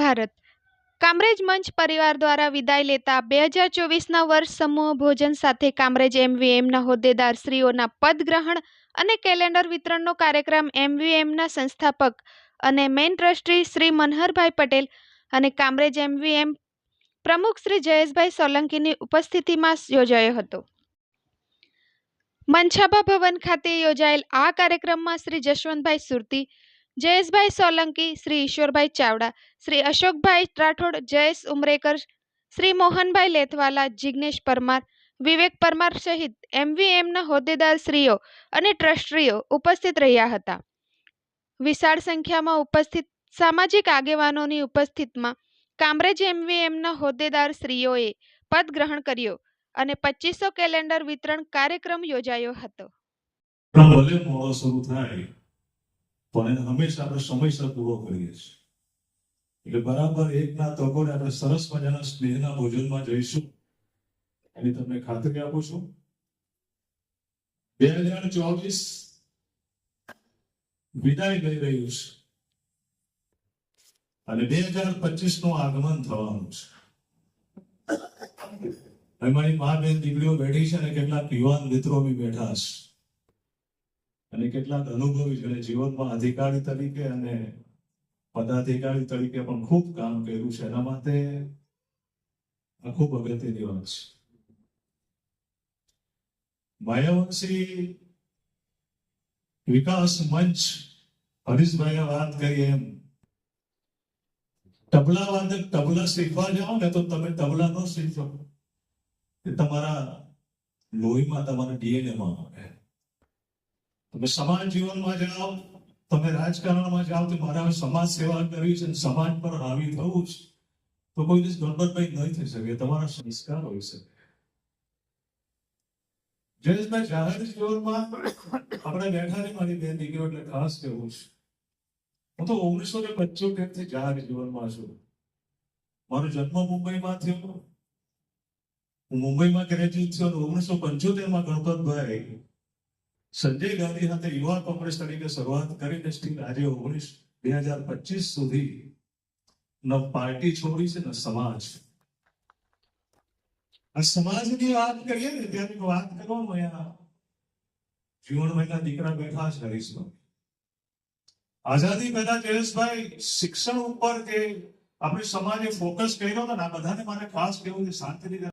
ભારત. કામરેજ મંચ પરિવાર દ્વારા વિદાય લેતા બે હજાર ચોવીસના વર્ષ સમૂહ ભોજન સાથે કામરેજ એમવીએમના હોદ્દેદાર શ્રીઓના પદગ્રહણ અને કેલેન્ડર વિતરણનો કાર્યક્રમ એમવીએમના સંસ્થાપક અને મેઇન ટ્રસ્ટી શ્રી મનહરભાઈ પટેલ અને કામરેજ એમવીએમ પ્રમુખ શ્રી જયેશભાઈ સોલંકીની ઉપસ્થિતિમાં યોજાયો હતો. મંછાબા ભવન ખાતે યોજાયેલ આ કાર્યક્રમમાં શ્રી જશવંતભાઈ સુરતી જયેશભાઈ સોલંકી, શ્રી ઈશ્વરભાઈ ચાવડા, શ્રી અશોકભાઈ રાઠોડ, જયેશ ઉમરેકર, શ્રી મોહનભાઈ લેથવાલા, જિગ્નેશ પરમાર, વિવેક પરમાર સહિત એમવીએમના હોદ્દેદારશ્રીઓ અને ટ્રસ્ટ્રીઓ ઉપસ્થિત રહ્યા હતા. વિશાળ સંખ્યામાં ઉપસ્થિત સામાજિક આગેવાનોની ઉપસ્થિતિમાં કામરેજ એમવીએમના હોદ્દેદારશ્રીઓએ પદ ગ્રહણ કર્યો અને પચીસો કેલેન્ડર વિતરણ કાર્યક્રમ યોજાયો હતો. ભલે મોડો શરૂ થાય. પણ એને હંમેશા આપણે સમયસર પૂરો કરીએ છીએ. એટલે બરાબર એકના તકોને આપણે સરસ મજાના સ્નેહના ભોજનમાં જઈશું. એની તમને ખાતરી આપું છું. બે હજાર ચોવીસ વિદાય લઈ રહ્યું છે. અને બે હજાર પચીસનું આગમન થવાનું છે. એમાં મા બેન દીકરીઓ બેઠી છે અને કેટલાક યુવાન મિત્રો બી બેઠા છે અને કેટલાક અનુભવી છે. જીવનમાં અધિકારી તરીકે અને પદાધિકારી તરીકે પણ ખૂબ કામ કર્યું છે. એના માટે આ ખૂબ અગત્યની વાત છે. માયાવંશી વિકાસ મંચ, હરીશભાઈએ વાત કરી એમ. તબલા વાદક તબલા શીખવા જાઓ ને તો તમે તબલા ન શીખો. એ તમારા લોહીમાં, તમારા ડીએનએ માં આવે. તમે સમાજ જીવનમાં જાઓ તમે રાજકારણમાં જાઓ તો મારા સમાજ સેવા કરવી છે અને સમાજ પર હાવી થવું છે. તો કોઈ દિવસ ગણપતભાઈ નહીં થઈ શકે. તમારા સંસ્કાર હોઈ શકે. જયેશભાઈ, જાહેર જીવનમાં આપણે બેઠા ને મારી બેન દીકરીઓ એટલે ખાસ કહેવું છે. હું તો ઓગણીસો ને પંચોતેરથી જાહેર જીવનમાં છું. મારો જન્મ મુંબઈમાં થયો. હું મુંબઈમાં ગ્રેજ્યુએટ થયો ઓગણીસો પંચોતેરમાં ગણપતભાઈ સંજય ગાંધી સાથે યુવા કોંગ્રેસ તરીકે શરૂઆત કરીને સ્ટીલ આજે ઓગણીસ બે હજાર પચીસ સુધી ન પાર્ટી છોડી છે, ન સમાજ. આ સમાજની વાત કરીએ ને ત્યારે વાત કરવામાં જીવન મહિના દીકરા બેઠા છે હરીશભાઈ. આઝાદી પહેલા જયેશભાઈ શિક્ષણ ઉપર કે આપણે સમાજે ફોકસ કર્યો હતો ને, આ બધાને મારે ખાસ કહેવું છે, શાંતિથી